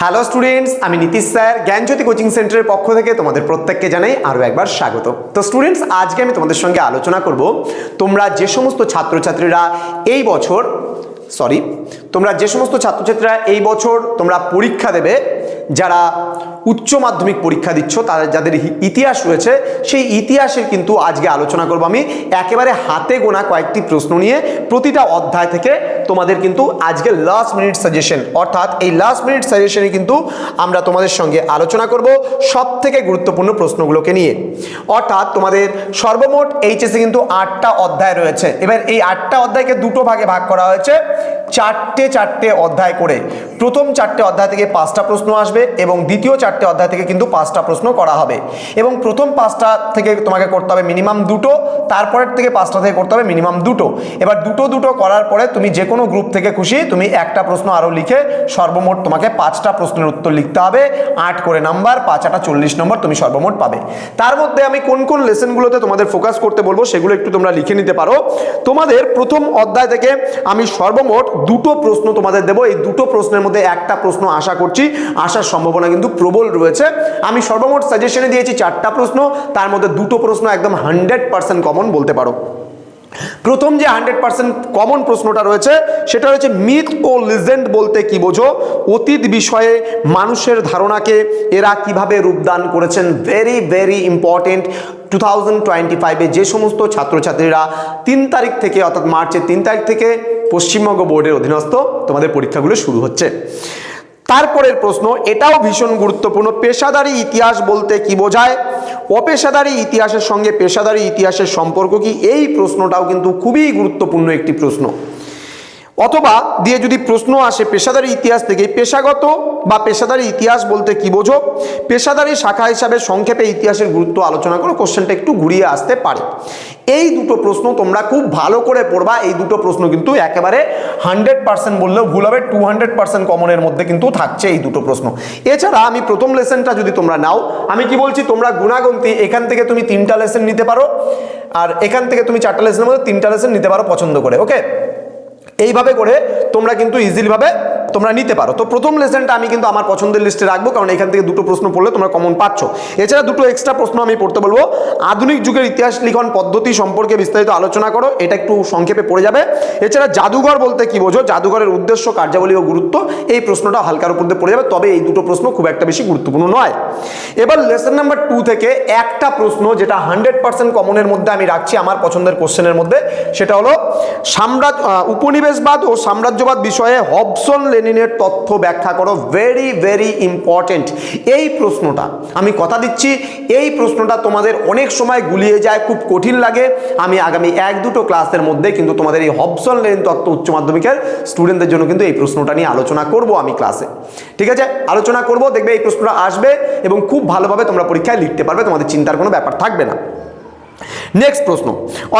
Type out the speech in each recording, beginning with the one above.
Hello students আমি Nitish sir, জ্ঞানজ্যোতি coaching সেন্টারের পক্ষ থেকে তোমাদের প্রত্যেককে জানাই আরও একবার স্বাগত। তো স্টুডেন্টস আজকে আমি তোমাদের সঙ্গে আলোচনা করব, তোমরা যে সমস্ত ছাত্রছাত্রীরা এই বছর সরি তোমরা যে সমস্ত ছাত্রছাত্রীরা এই বছর তোমরা পরীক্ষা দেবে যারা উচ্চ মাধ্যমিক পরীক্ষা দিচ্ছ, তাদের যাদের ইতিহাস রয়েছে, সেই ইতিহাসের কিন্তু আজকে আলোচনা করব আমি। একেবারে হাতে গোনা কয়েকটি প্রশ্ন নিয়ে প্রতিটা অধ্যায় থেকে তোমাদের কিন্তু আজকে লাস্ট মিনিট সাজেশন অর্থাৎ এই লাস্ট মিনিট সাজেশনে কিন্তু আমরা তোমাদের সঙ্গে আলোচনা করব সব থেকে গুরুত্বপূর্ণ প্রশ্নগুলোকে নিয়ে। অর্থাৎ তোমাদের সর্বমোট এইচএসে কিন্তু আটটা অধ্যায় রয়েছে। এবার এই আটটা অধ্যায়কে দুটো ভাগে ভাগ করা হয়েছে। চারটে চারটে অধ্যায় করে প্রথম চারটে অধ্যায় থেকে পাঁচটা প্রশ্ন আসবে এবং দ্বিতীয় চারটে অধ্যায় থেকে কিন্তু পাঁচটা প্রশ্ন করা হবে। এবং প্রথম পাঁচটা থেকে তোমাকে করতে হবে মিনিমাম দুটো, তারপরের থেকে পাঁচটা থেকে করতে হবে মিনিমাম দুটো। এবার দুটো দুটো করার পরে তুমি যে কোনো গ্রুপ থেকে খুশি তুমি একটা প্রশ্ন আরও লিখে সর্বমোট তোমাকে পাঁচটা প্রশ্নের উত্তর লিখতে হবে। আট করে নাম্বার, পাঁচ আটা চল্লিশ নম্বর তুমি সর্বমোট পাবে। তার মধ্যে আমি কোন কোন লেসনগুলোতে তোমাদের ফোকাস করতে বলব সেগুলো একটু তোমরা লিখে নিতে পারো। তোমাদের প্রথম অধ্যায় থেকে আমি সর্বমোট দুটো প্রশ্ন তোমাদের দেবো। এই দুটো প্রশ্নের মধ্যে একটা প্রশ্ন আশা করছি, আসার সম্ভাবনা কিন্তু প্রবল রয়েছে। আমি সর্বমোট সাজেশনে দিয়েছি চারটা প্রশ্ন, তার মধ্যে দুটো প্রশ্ন একদম হান্ড্রেড পার্সেন্ট কমন বলতে পারো। প্রথম যে হান্ড্রেড পার্সেন্ট কমন প্রশ্নটা রয়েছে, সেটা হচ্ছে মিথ ও লিজেন্ড বলতে কি বোঝো? অতীত বিষয়ে মানুষের ধারণাকে এরা কীভাবে রূপদান করেছেন? Very very important two thousand twenty ফাইভে যে সমস্ত ছাত্রছাত্রীরা তিন তারিখ থেকে, অর্থাৎ মার্চের তিন তারিখ থেকে পশ্চিমবঙ্গ বোর্ডের অধীনস্থ তোমাদের পরীক্ষাগুলো শুরু হচ্ছে। তারপরের প্রশ্ন, এটাও ভীষণ গুরুত্বপূর্ণ, পেশাদারি ইতিহাস বলতে কি বোঝায়? অপেশাদারি ইতিহাসের সঙ্গে পেশাদারি ইতিহাসের সম্পর্ক কি? এই প্রশ্নটাও কিন্তু খুবই গুরুত্বপূর্ণ একটি প্রশ্ন। অথবা দিয়ে যদি প্রশ্ন আসে, পেশাদারি ইতিহাস থেকে পেশাগত বা পেশাদারি ইতিহাস বলতে কি বোঝো? পেশাদারি শাখা হিসাবে সংক্ষেপে ইতিহাসের গুরুত্ব আলোচনা করো কোশ্চেনটা একটু ঘুরিয়ে আসতে পারে। এই দুটো প্রশ্ন তোমরা খুব ভালো করে পড়বা, এই দুটো প্রশ্ন কিন্তু একেবারে হান্ড্রেড পার্সেন্ট বললেও ভুল হবে টু হান্ড্রেড পার্সেন্ট কমনের মধ্যে কিন্তু থাকছে এই দুটো প্রশ্ন। এছাড়া আমি প্রথম লেসনটা যদি তোমরা নাও, আমি কি বলছি, তোমরা গুণাগন্তি, এখান থেকে তুমি তিনটা লেসন নিতে পারো, আর এখান থেকে তুমি চারটা লেসনের মধ্যে তিনটা লেসন নিতে পারো পছন্দ করে ওকে এইভাবে করে তোমরা কিন্তু ইজিলিভাবে তোমরা নিতে পারো। তো প্রথম লেসনটা আমি কিন্তু আমার পছন্দের লিস্টে রাখব, কারণ এখান থেকে দুটো প্রশ্ন পড়লে তোমরা কমন পাচ্ছ। এছাড়া দুটো এক্সট্রা প্রশ্ন আমি পড়তে বলব। আধুনিক যুগের ইতিহাস, লিখন পদ্ধতি সম্পর্কে বিস্তারিত আলোচনা করো, এটা একটু সংক্ষেপে পড়ে যাবে। এছাড়া জাদুঘর বলতে কি বোঝো? জাদুঘরের উদ্দেশ্য, কার্যাবলী ও গুরুত্ব, এই প্রশ্নটা হালকার উপর দিয়ে পড়ে যাবে, তবে এই দুটো প্রশ্ন খুব একটা বেশি গুরুত্বপূর্ণ নয়। এবার লেসন নাম্বার টু থেকে একটা প্রশ্ন যেটা হান্ড্রেড পার্সেন্ট কমনের মধ্যে আমি রাখছি আমার পছন্দের কোশ্চেনের মধ্যে, সেটা হলো, সাম্রাজ্য উপনিবেশবাদ ও সাম্রাজ্যবাদ বিষয়ে হবসন লেনিনের তথ্য ব্যাখ্যা করো ভেরি ভেরি ইম্পর্টেন্ট এই প্রশ্নটা, আমি কথা দিচ্ছি, এই প্রশ্নটা তোমাদের অনেক সময় গুলিয়ে যায়, খুব কঠিন লাগে। আমি আগামী এক দুটো ক্লাসের মধ্যে কিন্তু তোমাদের এই হবসন লেনিন তত্ত্ব উচ্চ মাধ্যমিকের স্টুডেন্টদের জন্য কিন্তু এই প্রশ্নটা নিয়ে আলোচনা করব আমি ক্লাসে ঠিক আছে? আলোচনা করব, দেখবে এই প্রশ্নটা আসবে এবং খুব ভালোভাবে তোমরা পরীক্ষায় লিখতে পারবে, তোমাদের চিন্তার কোনো ব্যাপার থাকবে না। নেক্সট প্রশ্ন।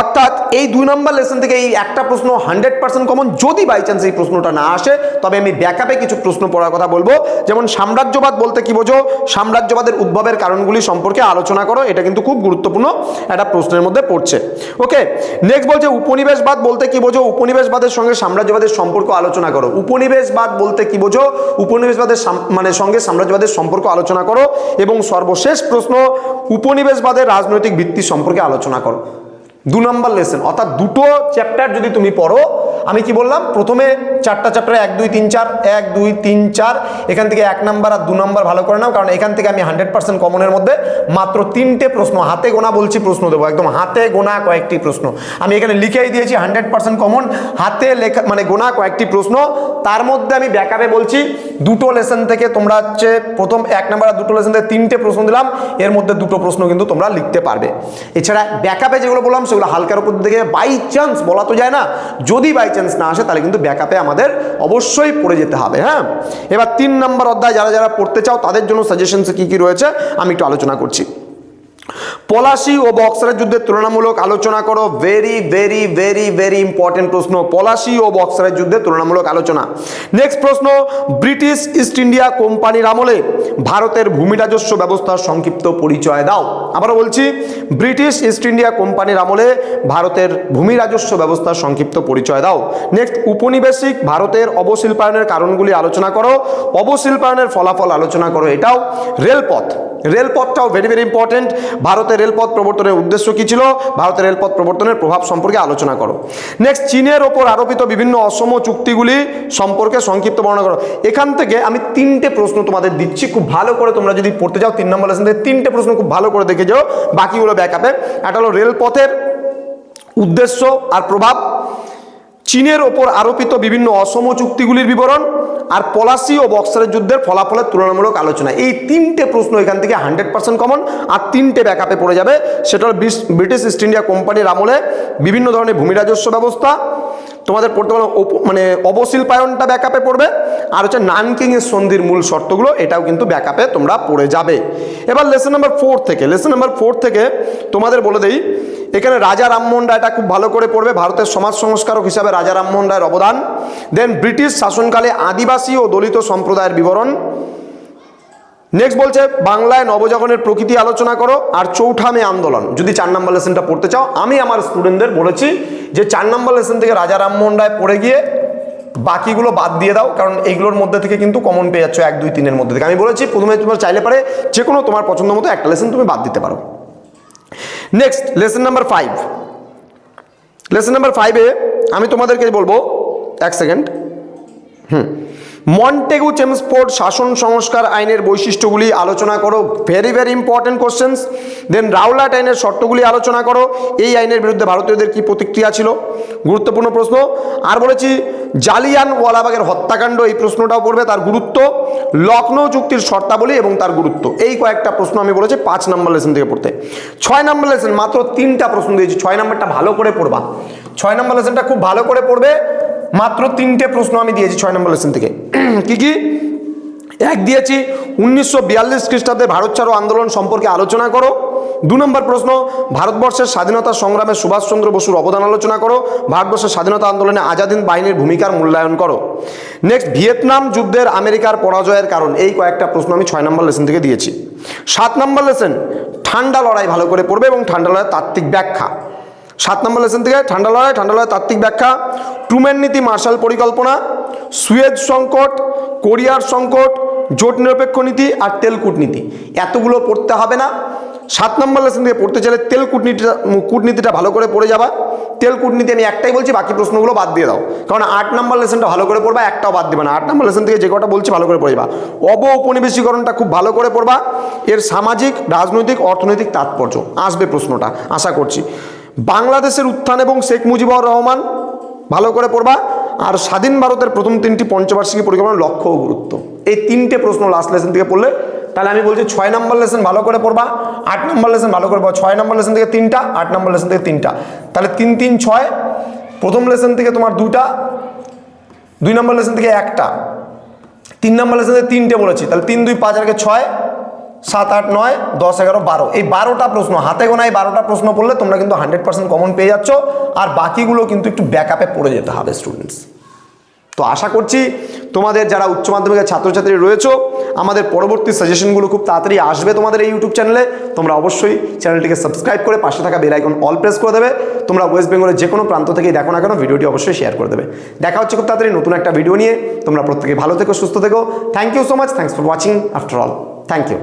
অর্থাৎ এই দুই নম্বর লেসন থেকে এই একটা প্রশ্ন হান্ড্রেড পার্সেন্ট কমন যদি বাই চান্স এই প্রশ্নটা না আসে, তবে আমি ব্যাকআপে কিছু প্রশ্ন পড়ার কথা বলব। যেমন সাম্রাজ্যবাদ বলতে কি বোঝো? সাম্রাজ্যবাদের উদ্ভবের কারণগুলি সম্পর্কে আলোচনা করো, এটা কিন্তু খুব গুরুত্বপূর্ণ একটা প্রশ্নের মধ্যে পড়ছে। ওকে নেক্সট বলছে উপনিবেশবাদ বলতে কি বোঝো? উপনিবেশবাদের সঙ্গে সাম্রাজ্যবাদের সম্পর্ক আলোচনা করো। উপনিবেশবাদ বলতে কি বোঝো? উপনিবেশবাদের মানে সঙ্গে সাম্রাজ্যবাদের সম্পর্ক আলোচনা করো। এবং সর্বশেষ প্রশ্ন, উপনিবেশবাদের রাজনৈতিক ভিত্তি সম্পর্কে আলোচনা করো দু নম্বর লেসন অর্থাৎ দুটো চ্যাপ্টার যদি তুমি পড়ো, আমি কি বললাম? প্রথমে চারটা চ্যাপ্টার এক, দুই, তিন, চার, এক, দুই, তিন, চার, এখান থেকে এক নাম্বার আর দু নাম্বার ভালো করে নাও, কারণ এখান থেকে আমি হান্ড্রেড পার্সেন্ট কমনের মধ্যে মাত্র তিনটে প্রশ্ন, হাতে গোনা বলছি প্রশ্ন দেবো, একদম হাতে গোনা কয়েকটি প্রশ্ন। আমি এখানে লিখেই দিয়েছি হান্ড্রেড পার্সেন্ট কমন হাতে লেখা মানে গোনা কয়েকটি প্রশ্ন, তার মধ্যে আমি ব্যাকআপে বলছি, দুটো লেসন থেকে তোমরা হচ্ছে প্রথম এক নাম্বার আর দুটো লেসন থেকে তিনটে প্রশ্ন দিলাম, এর মধ্যে দুটো প্রশ্ন কিন্তু তোমরা লিখতে পারবে। এছাড়া ব্যাকআপে যেগুলো বললাম সেগুলো হালকার উপর থেকে বাই চান্স বলা তো যায় না। যদি বাই চান্স না আসে, তাহলে কিন্তু ব্যাকআপে আমাদের অবশ্যই পড়ে যেতে হবে হ্যাঁ? এবার তিন নম্বর অধ্যায় যারা যারা পড়তে চাও, তাদের জন্য সাজেশনস কী কী রয়েছে, আমি একটু আলোচনা করছি। পলাশি ও বক্সারের যুদ্ধের তুলনামূলক আলোচনা করো। Very very very very important প্রশ্ন। পলাশি ও বক্সারের যুদ্ধের তুলনামূলক আলোচনা। নেক্সট প্রশ্ন ব্রিটিশ ইস্ট ইন্ডিয়া কোম্পানির আমলে ভারতের ভূমি রাজস্ব ব্যবস্থার সংক্ষিপ্ত পরিচয় দাও। আবারও বলছি ব্রিটিশ ইস্ট ইন্ডিয়া কোম্পানির আমলে ভারতের ভূমি রাজস্ব ব্যবস্থার সংক্ষিপ্ত পরিচয় দাও। নেক্সট উপনিবেশিক ভারতের অবশিল্পায়নের কারণগুলি আলোচনা করো। অবশিল্পায়নের ফলাফল আলোচনা করো এটাও। রেলপথ রেলপথটাও ভেরি ভেরি ইম্পর্টেন্ট ভারতের রেলপথ প্রবর্তনের উদ্দেশ্য কী ছিল? ভারতের রেলপথ প্রবর্তনের প্রভাব সম্পর্কে আলোচনা করো। নেক্সট চীনের ওপর আরোপিত বিভিন্ন অসম চুক্তিগুলি সম্পর্কে সংক্ষিপ্ত বর্ণনা করো। এখান থেকে আমি তিনটে প্রশ্ন তোমাদের দিচ্ছি। খুব ভালো করে তোমরা যদি পড়তে যাও তিন নম্বর লেসন থেকে, তিনটে প্রশ্ন খুব ভালো করে দেখে যাও। বাকিগুলো ব্যাকআপে একটা হলো রেলপথের উদ্দেশ্য আর প্রভাব। চীনের ওপর আরোপিত বিভিন্ন অসম চুক্তিগুলির বিবরণ। আর পলাশি ও বক্সারের যুদ্ধের ফলাফলের তুলনামূলক আলোচনা। এই তিনটে প্রশ্ন এখান থেকে হান্ড্রেড পার্সেন্ট কমন আর তিনটে ব্যাকআপে পড়ে যাবে। সেটা ব্রিটিশ ইস্ট ইন্ডিয়া কোম্পানির আমলে বিভিন্ন ধরনের ভূমি রাজস্ব ব্যবস্থা, তোমাদের পড়তে অপ- মানে অবশিল্পায়নটা ব্যাকআপে পড়বে, আর হচ্ছে নানকিংয়ের সন্ধির মূল শর্তগুলো, এটাও কিন্তু ব্যাকআপে তোমরা পড়ে যাবে। এবার লেসন নাম্বার ফোর থেকে লেসন নাম্বার ফোর থেকে তোমাদের বলে দেই এখানে রাজা রামমোহন রায় এটা খুব ভালো করে পড়বে, ভারতের সমাজ সংস্কারক হিসাবে রাজা রামমোহন রায়ের অবদান। দেন ব্রিটিশ শাসনকালে আদিবাসী ও দলিত সম্প্রদায়ের বিবরণ। নেক্সট বলছে, বাংলায় নবজাগরণের প্রকৃতি আলোচনা করো আর চৌঠা মে আন্দোলন। যদি চার নম্বর লেসনটা পড়তে চাও, আমি আমার স্টুডেন্টদের বলেছি যে চার নম্বর লেসন থেকে রাজা রামমোহন রায় পড়ে গিয়ে বাকিগুলো বাদ দিয়ে দাও, কারণ এইগুলোর মধ্যে থেকে কিন্তু কমন পেয়ে যাচ্ছ এক, দুই, তিনের মধ্যে থেকে। আমি বলেছি, প্রথমে তোমার চাইলে পারে যে কোনো তোমার পছন্দ মতো একটা লেসন তুমি বাদ দিতে পারো। Next lesson number five lesson number ফাইভে আমি তোমাদেরকে বলব এক সেকেন্ড হুম মন্টেগু চেমসফোর্ড শাসন সংস্কার আইনের বৈশিষ্ট্যগুলি আলোচনা করো। Very very important questions then Rowlatt আইনের শর্তগুলি আলোচনা করো। এই আইনের বিরুদ্ধে ভারতীয়দের কি প্রতিক্রিয়া ছিল? গুরুত্বপূর্ণ প্রশ্ন। আর বলেছি জালিয়ান ওয়ালাবাগের হত্যাকাণ্ড, এই প্রশ্নটাও পড়বে। তার গুরুত্ব, লখনৌ চুক্তির শর্তাবলী এবং তার গুরুত্ব। এই কয়েকটা প্রশ্ন আমি বলেছি পাঁচ নম্বর লেসন থেকে পড়তে। ছয় নম্বর লেসন, মাত্র তিনটা প্রশ্ন দিয়েছি। ছয় নম্বরটা ভালো করে পড়বা। ছয় নম্বর লেসনটা খুব ভালো করে পড়বে। মাত্র তিনটে প্রশ্ন আমি দিয়েছি ছয় নম্বর লেসন থেকে। কি কি? এক দিয়েছি, উনিশশো বিয়াল্লিশ খ্রিস্টাব্দে ভারত ছাড়ো আন্দোলন সম্পর্কে আলোচনা করো। দু নম্বর প্রশ্ন, ভারতবর্ষের স্বাধীনতা সংগ্রামে সুভাষচন্দ্র বসুর অবদান আলোচনা করো। ভারতবর্ষের স্বাধীনতা আন্দোলনে আজাদিন বাহিনীর ভূমিকার মূল্যায়ন করো। নেক্সট ভিয়েতনাম যুদ্ধের আমেরিকার পরাজয়ের কারণ, এই কয়েকটা প্রশ্ন আমি ছয় নম্বর লেসন থেকে দিয়েছি। সাত নম্বর লেসন ঠান্ডা লড়াই ভালো করে পড়বে এবং ঠান্ডা লড়াইয়ের তাত্ত্বিক ব্যাখ্যা। সাত নম্বর লেসন থেকে ঠান্ডা লড়াই ঠান্ডা লড়াই তাত্ত্বিক ব্যাখ্যা, ট্রুম্যান নীতি মার্শাল পরিকল্পনা সুয়েজ সংকট, কোরিয়ার সংকট, জোট নিরপেক্ষ নীতি আর তেল কূটনীতি। এতগুলো পড়তে হবে না। সাত নম্বর লেসন থেকে পড়তে চাইলে তেল কূটনীতিটা কূটনীতিটা ভালো করে পড়ে যাবা। তেল কূটনীতি আমি একটাই বলছি, বাকি প্রশ্নগুলো বাদ দিয়ে দাও। কারণ আট নম্বর লেসনটা ভালো করে পড়বা, একটাও বাদ দেবে না। আট নম্বর লেসন থেকে যে কটা বলছি, ভালো করে পড়ে যাবা। অব উপনিবেশীকরণটা খুব ভালো করে পড়বা। এর সামাজিক, রাজনৈতিক, অর্থনৈতিক তাৎপর্য। আসবে প্রশ্নটা, আশা করছি। বাংলাদেশের উত্থান এবং শেখ মুজিবুর রহমান, ভালো করে পড়বা। আর স্বাধীন ভারতের প্রথম তিনটি পঞ্চবার্ষিকী পরিকল্পনার লক্ষ্য ও গুরুত্ব। এই তিনটে প্রশ্ন লাস্ট লেসন থেকে পড়লে, তাহলে আমি বলছি ছয় নম্বর লেসন ভালো করে পড়বা, আট নম্বর লেসন ভালো করে পড়বা। ছয় নম্বর লেসন থেকে তিনটা, আট নম্বর লেসন থেকে তিনটা। তাহলে তিন তিন, ছয়, প্রথম লেসন থেকে তোমার দুটা, দুই নম্বর লেসন থেকে একটা। তিন নম্বর লেসন থেকে তিনটে বলেছি, তাহলে তিন, দুই, পাঁচ আগে ছয় সাত, আট, নয়, দশ, এগারো, বারো। এই বারোটা প্রশ্ন, হাতে গোনা এই বারোটা প্রশ্ন পড়লে তোমরা কিন্তু হান্ড্রেড পার্সেন্ট কমন পেয়ে যাচ্ছ। আর বাকিগুলো কিন্তু একটু ব্যাকআপে পড়ে যেতে হবে স্টুডেন্টস তো আশা করছি তোমাদের যারা উচ্চ মাধ্যমিকের ছাত্রছাত্রী রয়েছে, আমাদের পরবর্তী সাজেশনগুলো খুব তাড়াতাড়ি আসবে তোমাদের এই ইউটিউব চ্যানেলে তোমরা অবশ্যই চ্যানেলটিকে সাবস্ক্রাইব করে পাশে থাকা বেল আইকন অল প্রেস করে দেবে। তোমরা ওয়েস্ট বেঙ্গলের যে কোনো প্রান্ত থেকেই দেখো না কেন, ভিডিওটি অবশ্যই শেয়ার করে দেবে। দেখা হচ্ছে খুব তাড়াতাড়ি নতুন একটা ভিডিও নিয়ে। তোমরা প্রত্যেকে ভালো থেকো, সুস্থ থেকো। Thank you so much thanks for watching after all thank you